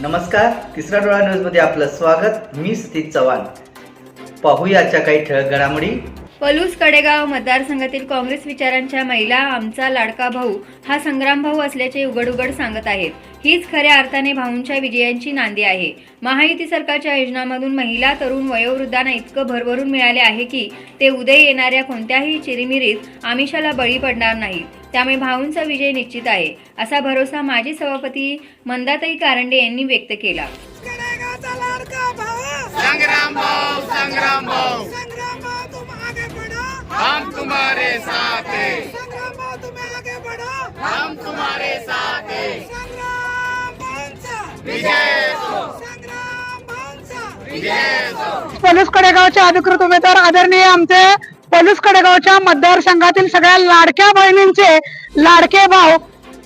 नमस्कार तिसरा डोळा न्यूजमध्ये आपलं स्वागत. मी सतीश चव्हाण. पाहूयाच्या काही ठळक घडामोडी. पलूस कडेगाव मतदारसंघातील काँग्रेस विचारांच्या महिला आमचा लाडका भाऊ हा संग्राम भाऊ असल्याचे उघड उघड सांगत आहेत. हीच खऱ्या अर्थाने भाऊंच्या विजयांची नांदी आहे. महायुती सरकारच्या योजनांमधून महिला तरुण वयोवृद्धांना इतकं भरभरून मिळाले आहे की ते उदय येणाऱ्या कोणत्याही चिरीमिरीत आमिषाला बळी पडणार नाहीत. त्यामुळे भाऊंचा विजय निश्चित आहे असा भरोसा माजी सभापती मंदाताई कारंडे यांनी व्यक्त केला. करेगाचा लाडका भाऊ संग्राम भाव संग्राम भाव संग्राम भाऊ. तुम आगे बढ़ो हम तुम्हारे साथ हैं। संग्राम भाऊ तुम्ही आगे बढ़ो हम तुम्हारे साथ हैं। संग्राम भाऊंचा विजय असो संग्राम भाऊंचा विजय असो पलूस कडेगावचे अधिकृत उमेदवार आदरणीय आमचे पलूस कडेगावच्या मतदारसंघातील सगळ्या लाडक्या बहिणींचे लाडके भाव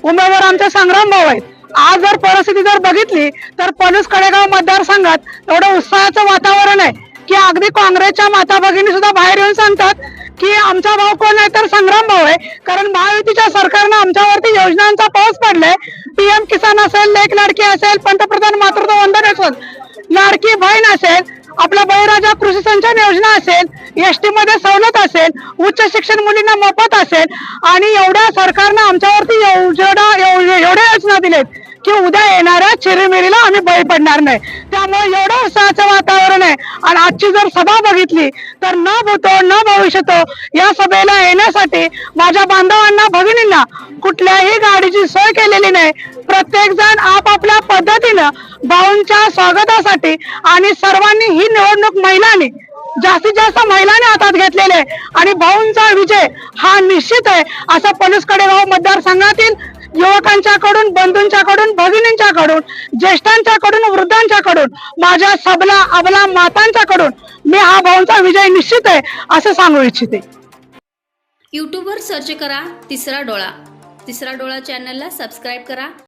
उमेदवार आमचे संग्राम भाऊ आहेत. आज जर परिस्थिती जर बघितली तर पलूस कडेगाव मतदारसंघात एवढं उत्साहाचं वातावरण आहे की अगदी काँग्रेसच्या माता भगिनी सुद्धा बाहेर येऊन सांगतात की आमचा भाऊ कोण आहे तर संग्राम भाऊ आहे. कारण महायुतीच्या सरकारनं आमच्यावरती योजनांचा पाऊस पडलाय. पीएम किसान असेल लेख लाडकी असेल पंतप्रधान मातृत्व वंदन असेल लाडकी बहीण असेल आपला बळीराजा कृषी सिंचन योजना असेल एसटी मध्ये सवलत असेल उच्च शिक्षण मुलींना मोफत असेल आणि एवढ्या सरकारनं आमच्यावरती एवढ्या एवढ्या योजना दिलेत की उद्या येणाऱ्या चिरीमिरीला आम्ही बळी पडणार नाही. त्यामुळे एवढं उत्साहाचं वातावरण आहे. आणि आजची जर सभा बघितली तर न भूतो न भविष्यतो या सभेला येण्यासाठी माझ्या बांधवांना भगिनींना कुठल्याही गाडीची सोय केलेली नाही. प्रत्येक जण आपापल्या पद्धतीनं भाऊंच्या स्वागतासाठी आणि सर्वांनी ही निवडणूक महिलांनी जास्तीत जास्त महिलांनी हातात घेतलेले आणि भाऊंचा विजय हा निश्चित आहे. असं पलूस कडेगाव मतदारसंघातील युवकांच्याकडून बंधूंच्याकडून भगिनींच्याकडून ज्येष्ठांच्याकडून वृद्धांच्याकडून माझ्या सबला अबला मातांच्याकडून मी हा भाऊंचा विजय निश्चित आहे असं सांगू इच्छिते. यूट्यूबवर सर्च करा तिसरा डोळा. तिसरा डोळा चॅनलला सबस्क्राईब करा.